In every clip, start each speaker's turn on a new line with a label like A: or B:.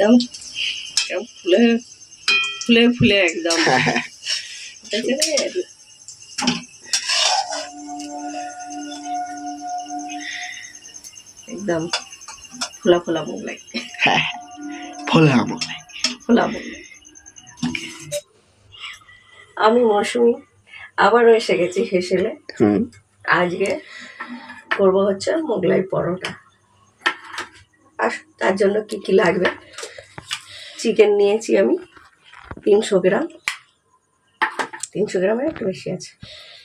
A: একদম। একদম ফুলে ফুলে ফুলে একদম। দেখেছেন? একদম ফোলা ফোলা মোগলাই।
B: হ্যাঁ ফলে আমার
A: ফোলা মোগলাই। আমি মৌসুমি আবারও এসে গেছি হেসেলে। আজকে করব হচ্ছে মোগলাই পরোটা। আর তার জন্য কি কি লাগবে? চিকেন নিয়েছি আমি। তিনশো গ্রাম। তিনশো গ্রামের একটু বেশি আছে।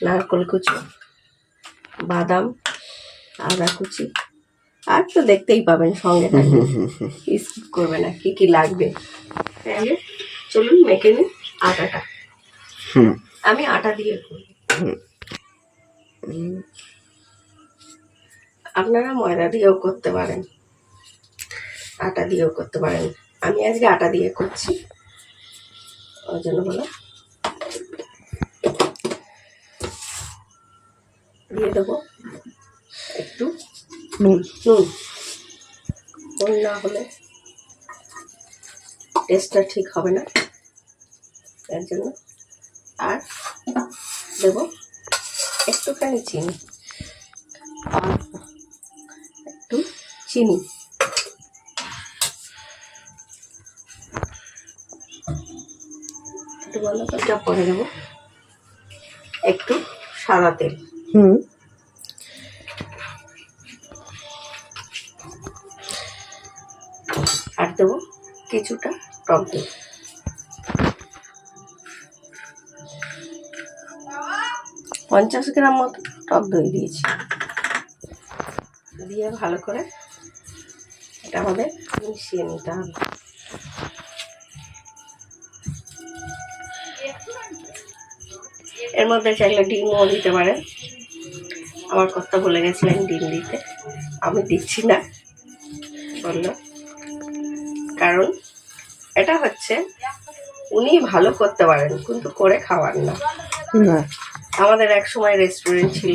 A: নারকল কুচি বাদাম আদা কুচি। আর তো দেখতেই পাবেন সঙ্গে স্কিপ করবে না কি কি লাগবে। চলুন মেখে নিই আটাটা। আমি আটা দিয়ে করি। আপনারা ময়দা দিয়েও করতে পারেন। আটা দিয়েও করতে পারেন। আমি আজকে আটা দিয়ে করছি। ওই জন্য বলো। দিয়ে দেবো একটু
B: নুন।
A: নুন। নুন না হলে টেস্টটা ঠিক হবে না। তার জন্য আর দেবো একটুখানি চিনি। আর একটু চিনি। একটু ভালো করে পরে দেবো একটু সাদা তেল।
B: হুম।
A: আর দেবো কিছুটা টক দই। পঞ্চাশ গ্রাম মতো টক দই দিয়েছি। দিয়ে ভালো করে এটা আমাদের মিশিয়ে নিতে হবে। এর মধ্যে চাইলে ডিমও দিতে পারেন আমার কথা বলে গেছিলেন ডিম দিতে। আমি দিচ্ছি না। বলল কারণ এটা হচ্ছে উনি ভালো করতে পারেন কিন্তু করে খাওয়ার না।
B: না।
A: আমাদের এক সময় রেস্টুরেন্ট ছিল।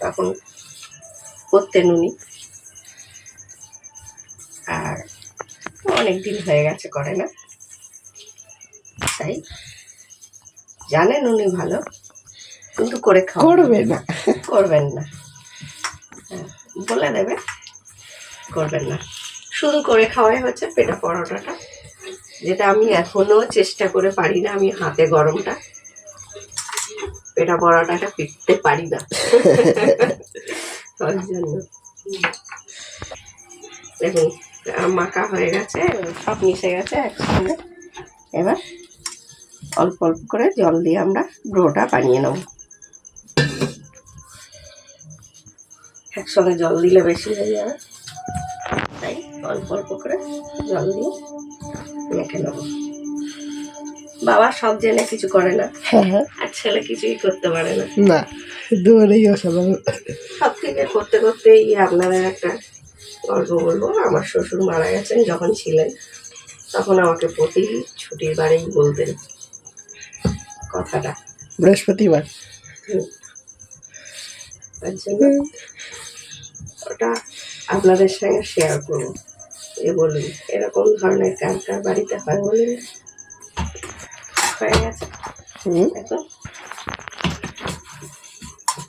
A: তখন করতেন উনি। আর অনেক দিন হয়ে গেছে করে না। তাই জানেন উনি ভালো কিন্তু করে খাওয়া
B: করবে না।
A: করবেন না। হ্যাঁ, বলে দেবে করবেন না। শুধু করে খাওয়াই হচ্ছে পেটা পরোটাটা যেটা আমি এখনও চেষ্টা করে পারি না আমি হাতে গরমটা পেটা পরোটাটা পিটতে পারি না। জন্য। দেখুন মাখা হয়ে গেছে সব মিশে গেছে একসঙ্গে। এবার অল্প অল্প করে জল দিয়ে আমরা ডোটা বানিয়ে নেব। একসঙ্গে জল দিলে বেশি হয়ে যাবে। তাই অল্প অল্প করে জল দিয়ে মেখে নেব। বাবা সব জেনে কিছু করে না।
B: হ্যাঁ হ্যাঁ।
A: আর ছেলে কিছুই করতে পারে না।
B: না দুয়ারেই অসাধারণ।
A: সব থেকে করতে করতেই আপনাদের একটা গল্প বলব। আমার শ্বশুর মারা গেছেন যখন ছিলেন তখন আমাকে প্রতি ছুটির বারেই বলতেন কথাটা।
B: বৃহস্পতিবার।
A: তার জন্য ওটা আপনাদের সঙ্গে শেয়ার করব। এ বলুন এরকম ধরনের কার কার বাড়িতে হয় বলুন? হয়ে গেছে?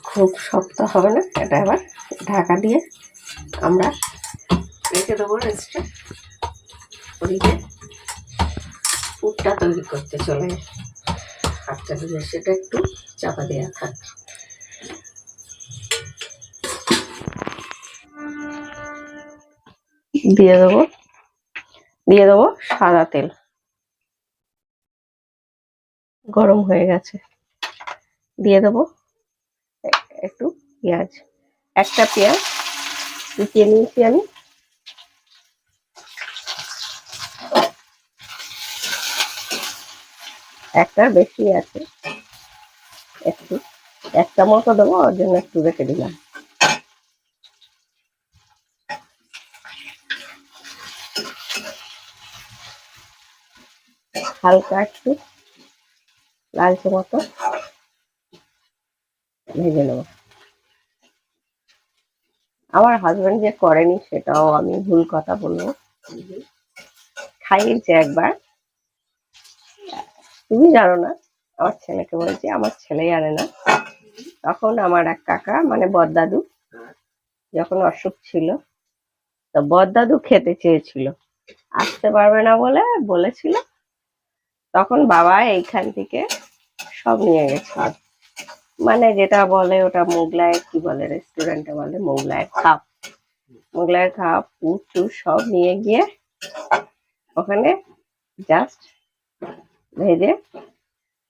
A: খুব শক্ত হবে না এটা এবার? ঢাকা দিয়ে আমরা রেখে দেবো রেস্টে ওদিকে পুরটা তৈরি করতে চলে হাতটা দিয়ে সেটা একটু চাপা দেওয়া থাক। দিয়ে দেবো। দিয়ে দেবো সাদা তেল। গরম হয়ে গেছে। দিয়ে দেবো একটু পেঁয়াজ। একটা পেঁয়াজ কুচিয়ে নিয়েছি আমি। একটার বেশি আছে। একটু, একটা মতো দেবো, ওর জন্য একটু রেখে দিলাম। হালকা একটু, লালচে মতো ভেজে নেব। আমার হাজবেন্ড যে করেনি, সেটাও আমি ভুল কথা বলব। খাইয়েছে একবার। তুমি জানো না, আমার ছেলেকে বলছি, আমার ছেলেই আনে না। তখন আমার এক কাকা মানে বদদাদু, যখন অসুখ ছিল, তো বদদাদু খেতে চেয়েছিল। আসতে পারবে না বলে বলেছিল। তখন বাবা এইখান থেকে সব নিয়ে গেছিল মানে যেটা বলে ওটা মোগলায় কি বলে রেস্টুরেন্টে বলে মোগলায় খাপ। মোগলাই খাপ পুচু সব নিয়ে গিয়ে ওখানে জাস্ট ভেজে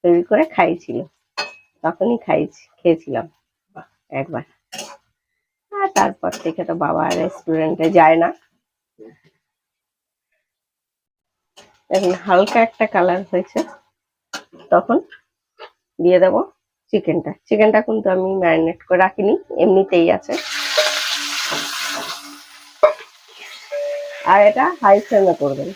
A: তৈরি করে খাইছিল তখনই খাইছি খেয়েছিলাম একবার। আর তারপর থেকে তো বাবা রেস্টুরেন্টে যায় না। এখন হালকা একটা কালার হয়েছে। তখন দিয়ে দেবো চিকেনটা চিকেনটা কিন্তু আমি ম্যারিনেট করে রাখিনি, এমনিতেই আছে। আর এটা হাই ফ্লেমে করবেন।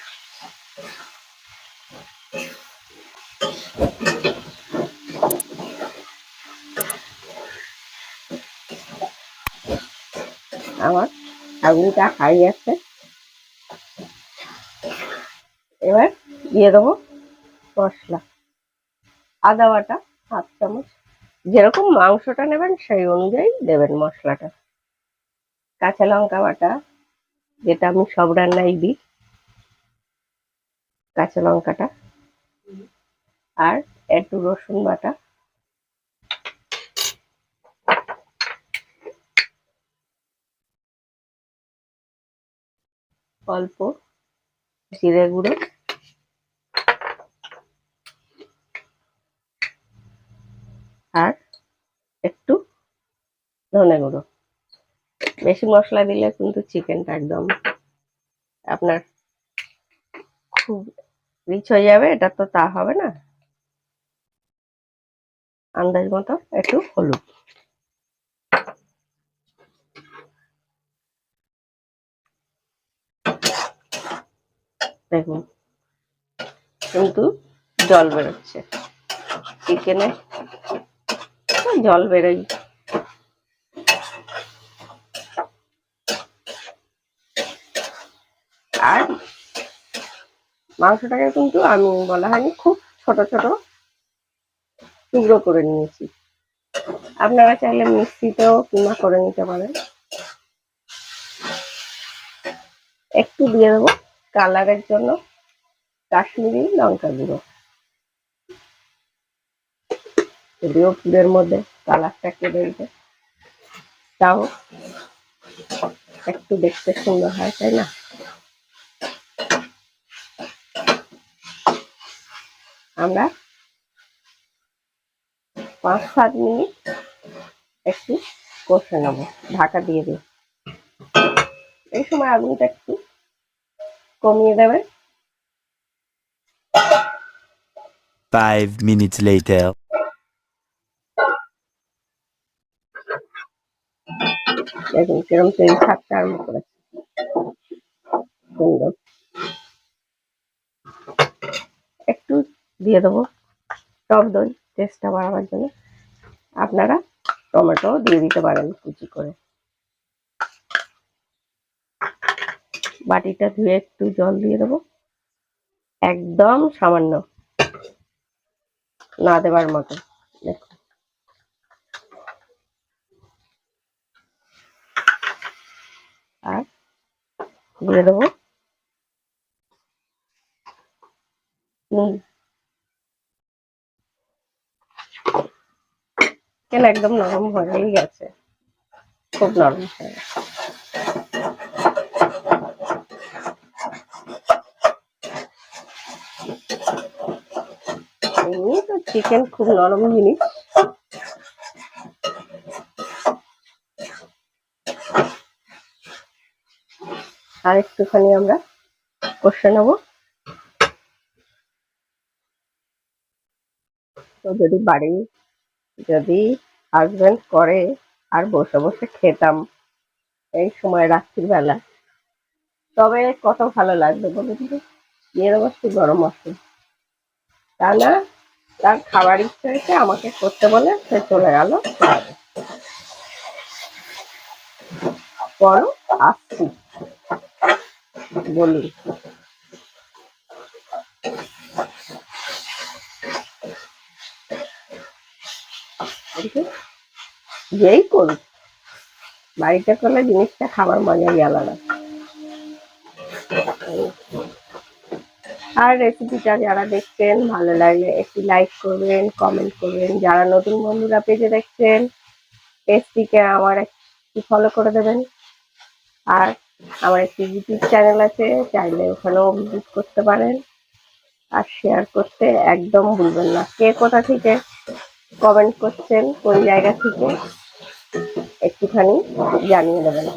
A: আমার আগুনটা হাই আছে এবার দিয়ে দেবো মশলা। আদা বাটা হাফ চামচ। যেরকম মাংসটা নেবেন সেই অনুযায়ী দেবেন মশলাটা। কাঁচা লঙ্কা বাটা, যেটা আমি সব রান্নাই দিই, কাঁচা লঙ্কাটা। আর একটু রসুন বাটা। অল্প জিরে গুঁড়ো। আর একটু ধনে গুঁড়ো। বেশি মশলা দিলে কিন্তু চিকেনটা একদম আপনার খুব রিচ হয়ে যাবে, এটা তো তা হবে না। আন্দাজ মতো একটু হলুদ। দেখুন কিন্তু জল বেরোচ্ছে। চিকেনে জল বেরোই। আর মাংসটাকে কিন্তু আমি বলা হয়নি, খুব ছোট ছোট টুকরো করে নিয়েছি। আপনারা চাইলে মিক্সিতেও কিমা করে নিতে পারেন। একটু দিয়ে দেবো। কালারের জন্য কাশ্মীরি লঙ্কা গুঁড়ো। যদিও ফুলের মধ্যে কালারটা কেটে দিতে, তাও একটু দেখতে সুন্দর হয়, তাই না? আমরা পাঁচ সাত মিনিট একটু কষে নেব, ঢাকা দিয়ে দিই। এই সময় আগুনটা একটু কমিয়ে দেবেন
C: Five minutes later.
A: দেখুন কিরম তেল ছাড়তে আরম্ভ করেছে। সুন্দর। একটু দিয়ে দেবো টক দই টেস্টটা বাড়াবার জন্য। আপনারা টমেটো দিয়ে দিতে পারেন কুচি করে। বাটিটা ধুয়ে একটু জল দিয়ে দেবো। একদম সামান্য। না দেবার মতো। দেখুন আর দিয়ে দেবো। কেন একদম নরম হয়েই গেছে? খুব নরম হয়ে গেছে এমনি তো চিকেন খুব নরম জিনিস আর একটুখানি আমরা কষে নেব। তো যদি বাড়ি যদি হাজবেন্ড করে আর বসে বসে খেতাম এই সময় রাত্রির বেলা, তবে কত ভালো লাগবে তো দিয়ে দেবো একটু গরম মশলা তা না তার খাবার ইচ্ছে হয়েছে, আমাকে করতে বলে সে চলে গেল। বলো আসছি বলুন যেই করুন বাড়িতে করলে জিনিসটা খাবার মজাই আলাদা আর রেসিপিটা যারা দেখছেন, ভালো লাগলে একটি লাইক করবেন কমেন্ট করবেন। যারা নতুন বন্ধুরা পেজে দেখছেন পেজটিকে আমার একটু ফলো করে দেবেন। আর আমার একটি ইউটিউব চ্যানেল আছে, চাইলে ওখানেও ভিজিট করতে পারেন। আর শেয়ার করতে একদম ভুলবেন না। কে কোথা থেকে কমেন্ট করছেন, কোন জায়গা থেকে, একটুখানি জানিয়ে দেবেন।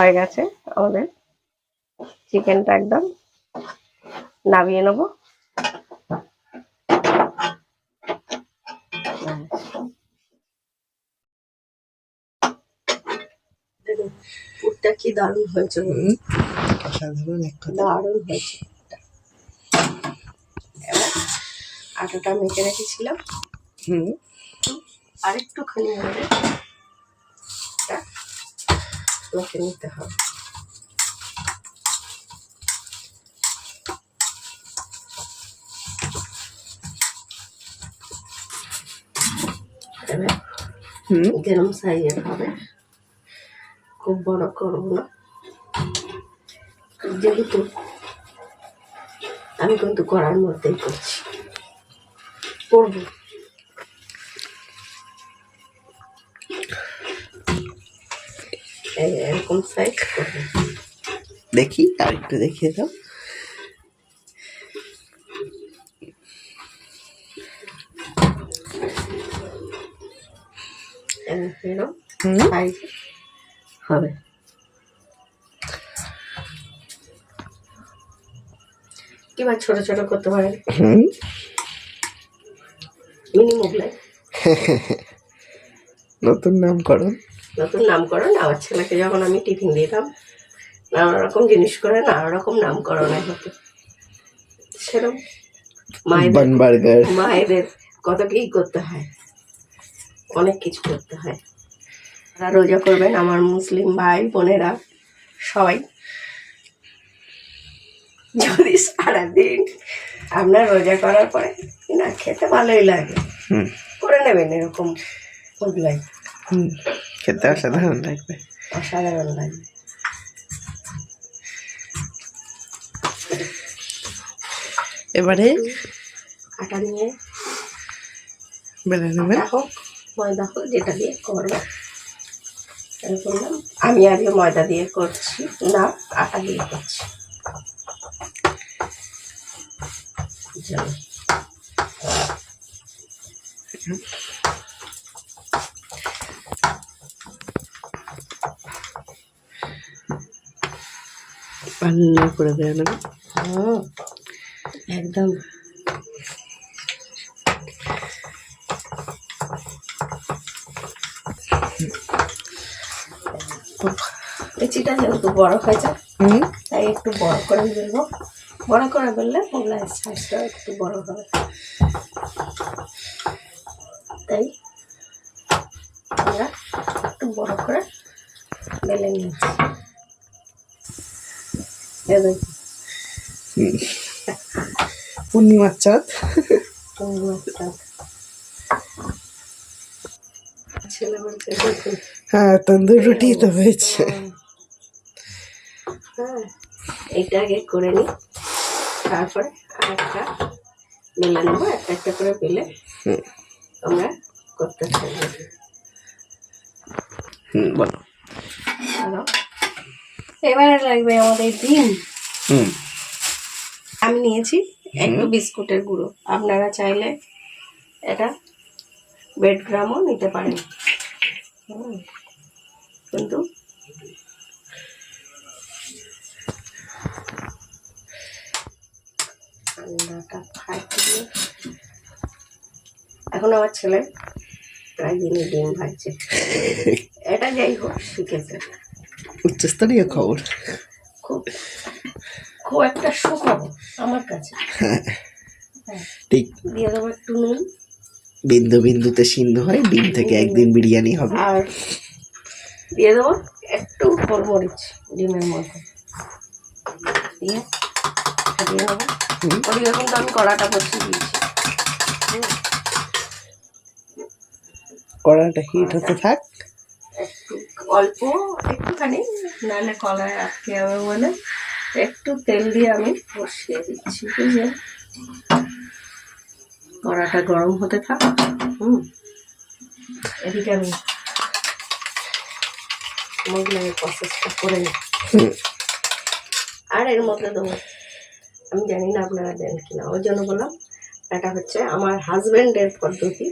A: হয়ে গেছে আমাদের। চিকেনটা একদম নামিয়ে নেব। দেখুন পুরটা কি দারুণ হয়েছে।
B: অসাধারণ
A: দারুণ হয়েছে আটাটা মেখে রেখেছিলাম।
B: হুম।
A: আরেকটুখানি মেখে নিতে হবে গরম সাইজের হবে খুব বড় করব না যেহেতু আমি কিন্তু করার মধ্যেই করছি করব এরকম সাইজ করব
B: দেখি আর একটু দেখিয়ে দাও।
A: হবে। কিংবা ছোট ছোট করতে পারেন
B: হুম?
A: মিনি মোগলাই
B: নতুন নামকরণ?
A: নতুন নামকরণ আমার ছেলেকে যখন আমি টিফিন দিতাম নানা রকম জিনিস করে নানা রকম নামকরণ হতো। সেরকম। মায়েদের মায়েদের কত কি করতে হয়? অনেক কিছু করতে হয়। তারা রোজা করবেন আমার মুসলিম ভাই বোনেরা সবাই। যদি সারাদিন আপনার রোজা করার পরে না খেতে ভালোই লাগে। করে নেবেন এরকম মোগলাই
B: হুম। খেতে অসাধারণ লাগবে
A: অসাধারণ লাগে।
B: এবারে
A: আটা নিয়ে
B: বেলে নেবেন।
A: হোক ময়দা হোক যেটা দিয়ে করবে। আমি আজকে ময়দা দিয়ে করছি। না আটা দিয়ে করছি। চলো।
B: পাল্লা করে নেবে
A: হুম, একদম। লিচিটা যেহেতু বড় হয়ে যায় তাই একটু বড় করে বেলবো বড় করে বেললে মোগলাই সাইজটা একটু বড় হবে। তাই আমরা একটু বড় করে বেলে নিয়েছি
B: পূর্ণিমার চাঁদ। হ্যাঁ তন্দুর রুটি তো হয়েছে।
A: হ্যাঁ এইটা আগে করে নিই। তারপরে আরেকটা বেলে নেব একটা একটা করে
B: হুম।
A: আমরা করতে থাকব
B: হুম বলো।
A: হ্যালো। এবারে লাগবে আমাদের ডিম।
B: হুম।
A: আমি নিয়েছি একটু বিস্কুটের গুঁড়ো। আপনারা চাইলে এটা বেড গ্রামও নিতে পারেন। কিন্তু ফাটিয়ে এখন আমার ছেলে প্রায় দিনই ডিম ভাজছে। এটা যাই হোক শিখেছে।
B: উচ্চস্তরীয় খবর।
A: খুব খুব একটা শুকাবো আমার কাছে।
B: ঠিক।
A: দিয়ে দেবো একটু নুন।
B: বিন্দু বিন্দুতে সিন্ধু হয় ডিম থেকে একদিন বিরিয়ানি হবে।
A: আর দিয়ে দেবো একটু গোলমরিচ ডিমের মধ্যে। দিয়ে দিয়ে নেব ওদিকে কিন্তু আমি কড়াটা বসিয়ে দিয়েছি।
B: কড়াটা হিট হতে থাক।
A: অল্প একটুখানি নাহলে কলায় আটকে যাবে বলে একটু তেল দিয়ে আমি বসিয়ে দিচ্ছি বুঝলে? কড়াটা গরম হতে থাক হুম। এদিকে আমি মোগলাইয়ের প্রসেসটা করে নিই। আর এর মধ্যে দেবো আমি জানি না আপনারা দেন কিনা ওই জন্য বললাম এটা হচ্ছে আমার হাজব্যান্ডের পদ্ধতি।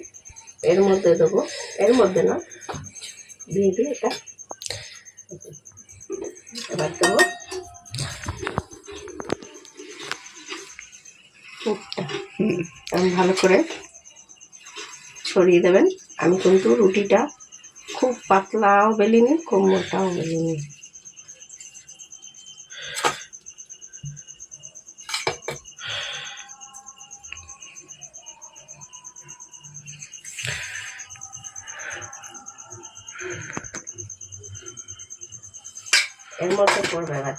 A: এর মধ্যে দেবো এর মধ্যে না দিয়ে দিই এটা। এবার দেবো। আমি ভালো করে ছড়িয়ে দেবেন। আমি কিন্তু রুটিটা খুব পাতলাও বেলিনি খুব মোটাও বেলিনি।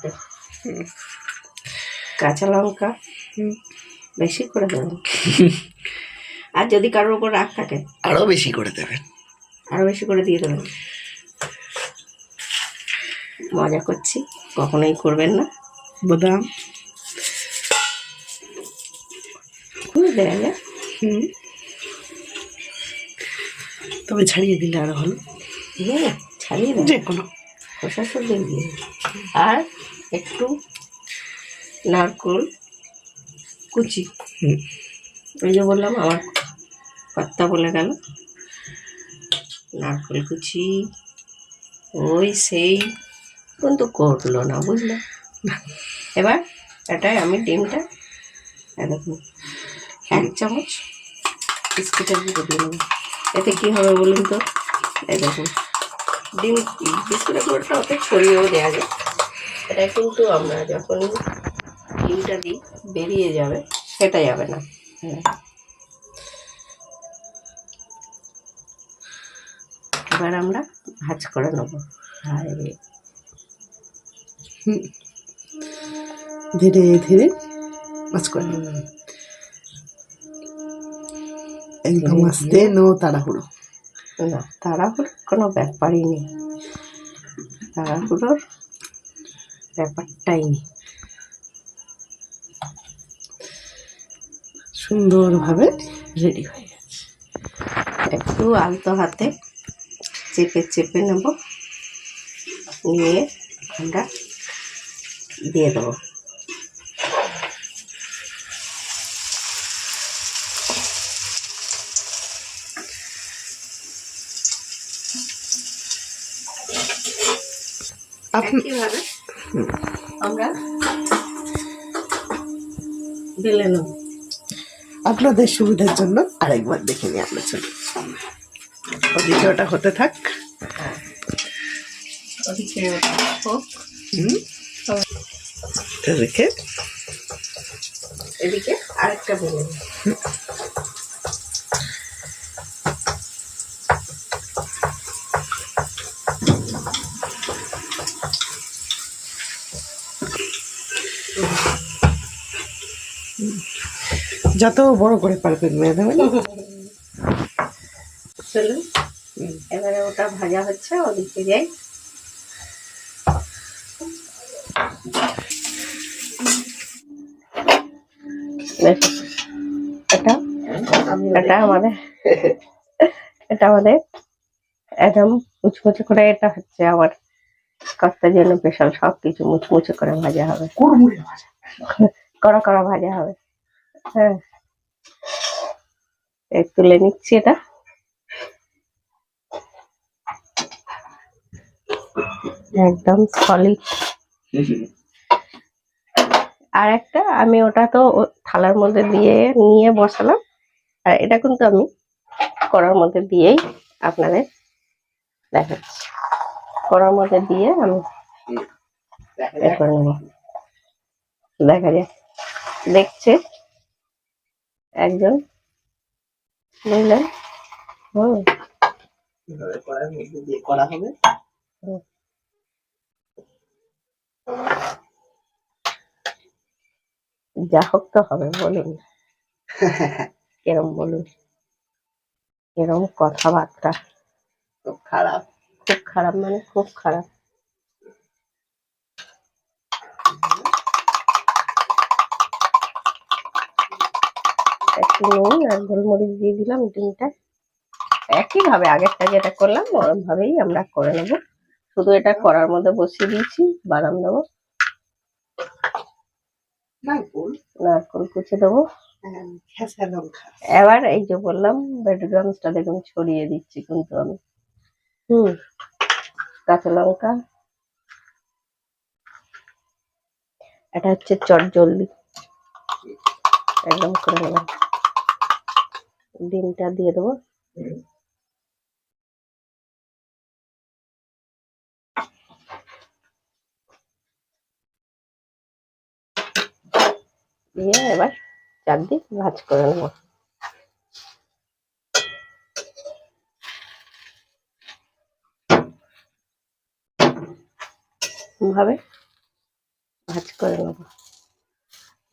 A: দেখো। কাঁচা লঙ্কা
B: হুম।
A: বেশি করে দেবেন। আর যদি কারোর উপর রাগ থাকে
B: আরও বেশি করে দেবেন।
A: আরও বেশি করে দিয়ে দেবেন। মজা করছি কখনোই করবেন না।
B: বাদাম। হুম। তবে ছাড়িয়ে দিলে আরও ভালো।
A: দিয়ে ছাড়িয়ে দেন
B: যে কোনো
A: খোসা সবজি দিয়ে আর একটু নারকোল কুচি। ওই যে বললাম আমার কর্তা বলে গেল নারকোল কুচি। ওই সেই কিন্তু করল না বুঝলে? এবার এটাই আমি ডিমটা এরকম এক চামচ বিস্কুটের দিয়ে নেব এতে কী হবে বলুন তো? এই দেখুন। ডিম বিস্কুটের গুঁড়োটা ওতে ছড়িয়েও দেওয়া যায় এটা কিন্তু আমরা যখন ডিমটা দিই বেরিয়ে যাবে সেটা যাবে না। এবার আমরা ভাজ করে নেব হায় রে।
B: ধীরে ধীরে মাছ করে নেব। একদম
A: ধীরে
B: আস্তে নো তাড়াহুড়ো
A: না, তাড়াহুড়োর কোনো ব্যাপারই নেই। তাড়াহুড়োর ব্যাপারটাই নেই।
B: সুন্দরভাবে রেডি হয়ে গেছে।
A: একটু আলতো হাতে চেপে চেপে নেব, নিয়ে আমরা দিয়ে দেবো। একইভাবে আমরা বেলে নেব।
B: আপনাদের সুবিধার জন্য আরেকবার দেখে নিই আমরা চলি। ওদিকে ওটা হতে থাক।
A: ওদিকে ওটা হোক।
B: হুম। এটা রেখে
A: এদিকে আরেকটা বেলে নেব।
B: যত বড় করে পারবেন ম্যাডাম।
A: চলুন এবারে ওটা ভাজা হচ্ছে ওদিকে যাই। এটা এটা আমাদের এটা আমাদের একদম মুচমুচে করে এটা হচ্ছে আমার জন্য স্পেশাল সব কিছু মুচমুচে করে ভাজা হবে। কড়া কড়া ভাজা হবে। হ্যাঁ। তুলে নিচ্ছি এটা। একদম সলিড আর একটা আমি ওটা তো থালার মধ্যে দিয়ে নিয়ে বসালাম। আর এটা কিন্তু আমি কড়ার মধ্যে দিয়েই আপনাদের দেখাচ্ছি। কড়ার মধ্যে দিয়ে আমি দেখা যায় দেখছে একজন বুঝলেন হুম
B: করা হবে
A: যা হোক তো হবে বলুন। কেরম বলুন। এরম কথাবার্তা।
B: খুব খারাপ।
A: খুব খারাপ মানে খুব খারাপ। নুন আর গোলমরিচ দিয়ে দিলাম ডিমটা একই ভাবে আগেরটা যেটা করলাম ওরম ভাবেই আমরা করে নেব। শুধু এটা করার মধ্যে বসিয়ে দিয়েছি বাদাম দেবো।
B: নারকুল।
A: কুচি দেবো। এবার এই যে বললাম বেডগ্রামসটা দেখুন ছড়িয়ে দিচ্ছি কিন্তু আমি। হুম। কাঁচা লঙ্কা। এটা হচ্ছে চট জলদি একদম করে নেবেন ডিমটা দিয়ে দেবো। দিয়ে এবার চারদিক ভাজ করে নেব। ভাবে ভাজ করে নেব।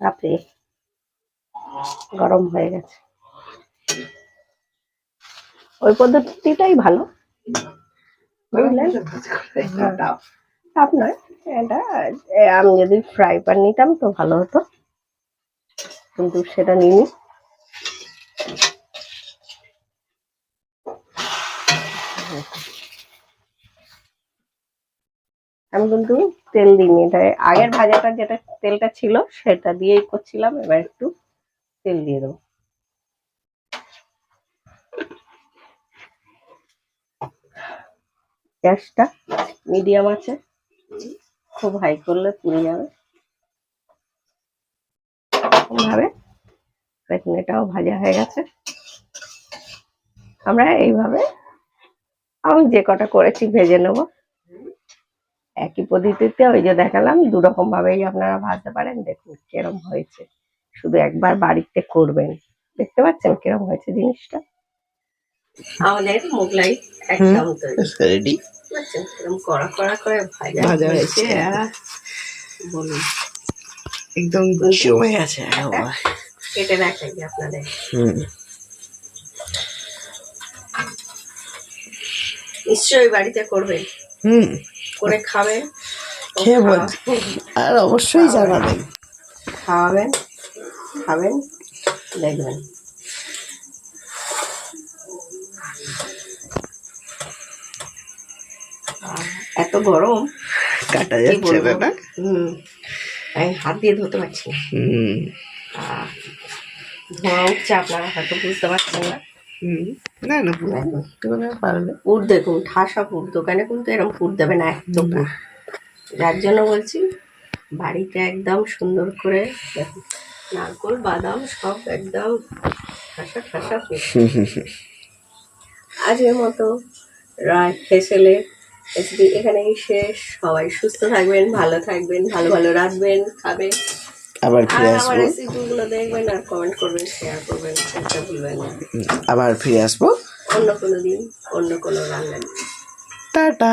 A: আপনি গরম হয়ে গেছে। ওই পদ্ধতিটাই ভালো। বুঝলেন? এটা আমি যদি ফ্রাই প্যান নিতাম তো ভালো হতো। কিন্তু সেটা নিইনি। আমি কিন্তু তেল দিইনি। এটা আগের ভাজাটা যেটা তেলটা ছিল, সেটা দিয়েই করছিলাম। এবার একটু তেল দিয়ে দেবো। গ্যাসটা মিডিয়াম আছে। খুব হাই করলে পুড়ে যাবে। ভাবে দেখুন এটাও ভাজা হয়ে গেছে। আমরা এইভাবে আমি যে কটা করেছি ভেজে নেব। একই পদ্ধতিতে ওই যে দেখালাম দু রকম ভাবেই আপনারা ভাজতে পারেন। দেখুন কিরম হয়েছে। শুধু একবার বাড়িতে করবেন। দেখতে পাচ্ছেন কিরম হয়েছে জিনিসটা? আমাদের মোগলাই একদম
B: রেডি
A: পাচ্ছেন কিরম কড়া কড়া করে ভাজা
B: ভাজা হয়েছে।
A: আহ, বলুন।
B: একদম জমে গেছে
A: কেটে দেখাই আপনাদের।
B: হুম।
A: নিশ্চয়ই বাড়িতে করবেন।
B: হুম।
A: করে খাবেন। ও
B: খেয়ে আর অবশ্যই জানাবেন।
A: খাওয়াবেন খাবেন দেখবেন। এত গরম
B: কাটা যাচ্ছে না
A: হুম আমি হাত দিয়ে ধরতে পারছি না।
B: হুম।
A: ধোঁয়া উঠছে আপনারা হয়তো বুঝতে পারছেন না।
B: না না পুরো পারবে।
A: পুর দেখুন ঠাসা পুর দোকানে কিন্তু এরকম পুর দেবে না পুর যার জন্য বলছি বাড়িতে একদম সুন্দর করে নারকোল বাদাম সব একদম ঠাসা ঠাসা পুর আজকের মতো রায় ফেসেলে এসবি এখানেই শেষ। সবাই সুস্থ থাকবেন ভালো থাকবেন ভালো ভালো রাখবেন খাবেন।
B: আবার ফিরে
A: আমার
B: আসব।
A: রেসিপিগুলো দেখবেন আর কমেন্ট করবেন শেয়ার করবেন সেটা ভুলবেন না।
B: আবার ফিরে আসব।
A: অন্য কোনো দিন অন্য কোনো রান্না
B: টাটা।